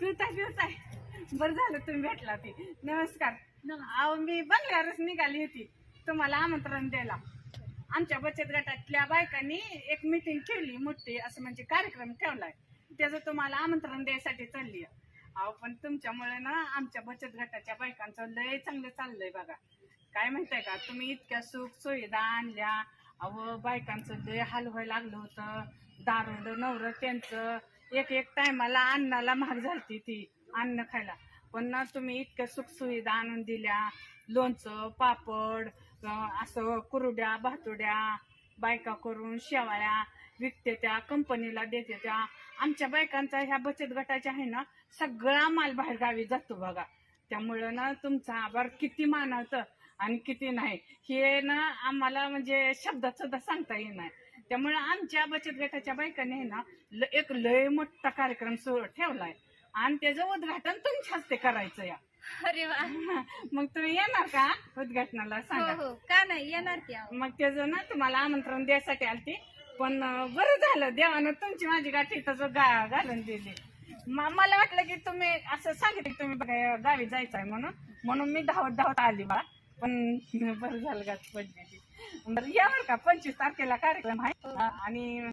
पिवताय आहे. बरं झालं तुम्ही भेटला ते. नमस्कार. अहो मी बंगल्यावरच निघाली होती. तुम्हाला आमंत्रण द्यायला. आमच्या बचत गटातल्या बायकांनी एक मिटिंग ठेवली मोठी असं म्हणजे कार्यक्रम ठेवलाय. त्याचं तुम्हाला आमंत्रण द्यायसाठी चालली आहे. अहो पण तुमच्यामुळे ना आमच्या बचत गटाच्या बायकांचं लय चांगलं चाललंय बघा. काय म्हणताय का? तुम्ही इतक्या सुख सुविधा आणल्या. अहो बायकांचं लय हाल व्हायला लागलं होतं. दारुड नवर त्यांचं. एक एक टायमाला अन्नाला महाग झालती ती अन्न खायला. पण ना तुम्ही इतक्या सुखसुविधा आणून दिल्या लोणचं पापड असं कुरुड्या भातुड्या बायका करून शेवाळ्या विकते त्या कंपनीला देते त्या. आमच्या बायकांचा ह्या बचत गटाच्या आहे ना सगळा माल बाहेर गावी जातो बघा. त्यामुळं ना तुमचा आभार किती मानवतं आणि किती नाही. हे ना आम्हाला म्हणजे शब्दात सुद्धा सांगता येणार त्यामुळे आमच्या बचत गटाच्या बायकांनी ना एक लय मोठा कार्यक्रम सुरू ठेवलाय. आणि त्याचं उद्घाटन तुमच्या हस्ते करायचं या. अरे वा. मग तुम्ही येणार का उद्घाटनाला? हो सांगा. हो का नाही? येणार की अहो. मग त्याचं ना तुम्हाला आमंत्रण द्यायसाठी आलती. पण अं, बरं झालं. देवानं तुमची माझी गाठी तसं गा घालून दिली. म- मला वाटलं की तुम्ही असं सांगितलं की तुम्ही बघा गावी जायचं आहे म्हणून. म्हणून मी धावत धावत आली बा. पण बरं झालं का पडली ती. बरं या बरं का पंचवीस तारखेला कार्यक्रम आहे आणि